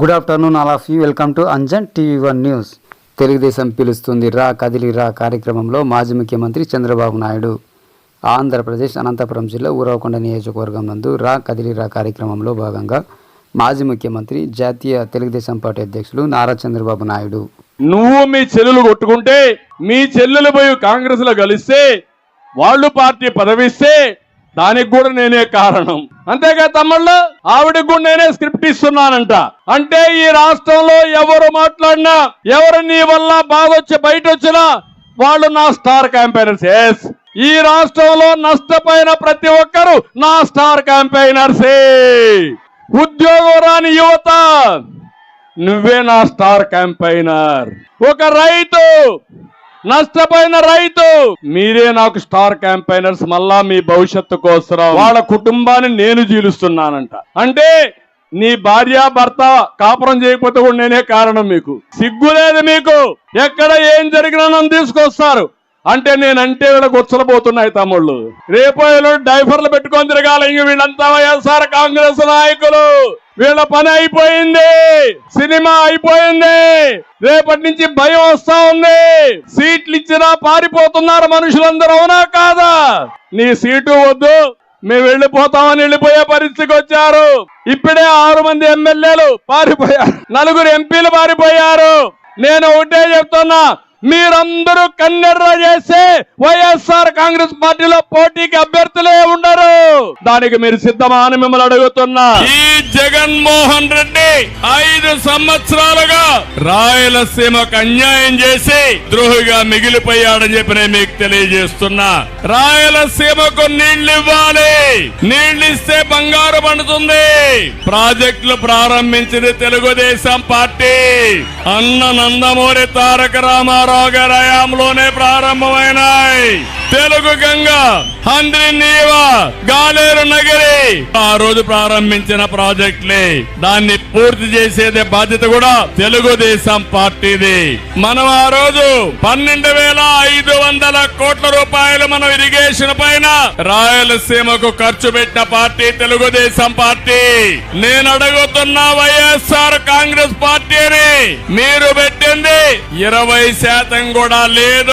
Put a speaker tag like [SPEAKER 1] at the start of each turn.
[SPEAKER 1] Good afternoon all of you welcome to Anjan TV one news Telugu Desam పిలుస్తుంది. రా కదిలి రా కార్యక్రమంలో మాజీ ముఖ్యమంత్రి చంద్రబాబు నాయుడు. ఆంధ్రప్రదేశ్ అనంతపురం జిల్లా ఊరవకొండ నియోజకవర్గం నందు రా కదిలి రా కార్యక్రమంలో భాగంగా మాజీ ముఖ్యమంత్రి జాతీయ తెలుగుదేశం పార్టీ అధ్యక్షులు నారా చంద్రబాబు నాయుడు.
[SPEAKER 2] నువ్వు మీ చెల్లెలు కొట్టుకుంటే మీ చెల్లెలు పోయి కాంగ్రెస్లో కలిస్తే వాళ్ళు పార్టీ పదవిస్తే దానికి కూడా నేనే కారణం. అంతేగా తమ్ముళ్ళు ఆవిడకు కూడా నేనే స్క్రిప్ట్ ఇస్తున్నానంట. అంటే ఈ రాష్ట్రంలో ఎవరు మాట్లాడినా ఎవరు నీ వల్ల బాధ వచ్చి బయట వచ్చినా వాళ్ళు నా స్టార్ క్యాంపెయినర్స్. ఎస్ ఈ రాష్ట్రంలో నష్టపోయిన ప్రతి ఒక్కరు నా స్టార్ క్యాంపెయినర్సే. ఉద్యోగం రాని యువత నువ్వే నా స్టార్ క్యాంపెయినర్. ఒక రైతు నష్టపోయిన రైతు. మీరే నాకు స్టార్ క్యాంపైనర్స్ మళ్ళా మీ భవిష్యత్తు కోసం వాళ్ళ కుటుంబాన్ని నేను జీలుస్తున్నానంట. అంటే నీ భార్య భర్త కాపురం చేయకపోతే కూడా నేనే కారణం మీకు. సిగ్గు లేదు మీకు. ఎక్కడ ఏం జరిగినా నన్ను తీసుకొస్తారు. అంటే నేనంటే వీళ్ళ గుచ్చలపోతున్నాయి తమ్ముళ్ళు. రేపు డైఫర్లు పెట్టుకొని తిరగాలి. ఇంక వీళ్ళంతా వైఎస్ఆర్ కాంగ్రెస్ నాయకులు. వీళ్ళ పని అయిపోయింది. సినిమా అయిపోయింది. రేపటి నుంచి భయం వస్తా ఉంది. సీట్లు ఇచ్చినా పారిపోతున్నారు మనుషులందరూ అవునా కాదా? నీ సీటు వద్దు. మేము వెళ్ళిపోతామని వెళ్ళిపోయే పరిస్థితికి వచ్చారు. ఇప్పుడే ఆరు మంది ఎమ్మెల్యేలు పారిపోయారు. నలుగురు ఎంపీలు పారిపోయారు. నేను ఒకటే చెప్తున్నా మీరందరూ కన్నెర్ర చేసే వైఎస్ఆర్ కాంగ్రెస్ పార్టీలో పోటీకి అభ్యర్థులే ఉండరు. దానికి మీరు సిద్ధమా అని మిమ్మల్ని అడుగుతున్నా. ఈ జగన్మోహన్ రెడ్డి ఐదు సంవత్సరాలుగా రాయలసీమకు అన్యాయం చేసి ద్రోహిగా మిగిలిపోయాడని చెప్పి నేను మీకు తెలియజేస్తున్నా. రాయలసీమకు నీళ్ళు ఇవ్వాలి. నీళ్ళు ఇస్తే బంగారు పండుతుంది. ప్రాజెక్టులు ప్రారంభించింది తెలుగుదేశం పార్టీ. అన్న నందమూరి తారక రామారావు గారి హయాంలోనే ప్రారంభమైనాయి. తెలుగు గంగ హంద్రి నీవ గాలేరు నగరి. ఆ రోజు ప్రారంభించిన ప్రాజెక్ట్ని దాన్ని పూర్తి చేసేదే బాధ్యత కూడా తెలుగుదేశం పార్టీది. మనం ఆ రోజు పన్నెండు వేల ఐదు వందల కోట్ల రూపాయలు మనం ఇరిగేషన్ పైన రాయలసీమకు ఖర్చు పెట్టిన పార్టీ తెలుగుదేశం పార్టీ. నేను అడుగుతున్న వైఎస్ఆర్ కాంగ్రెస్ పార్టీని మీరు పెట్టింది ఇరవై శాతం కూడా లేదు.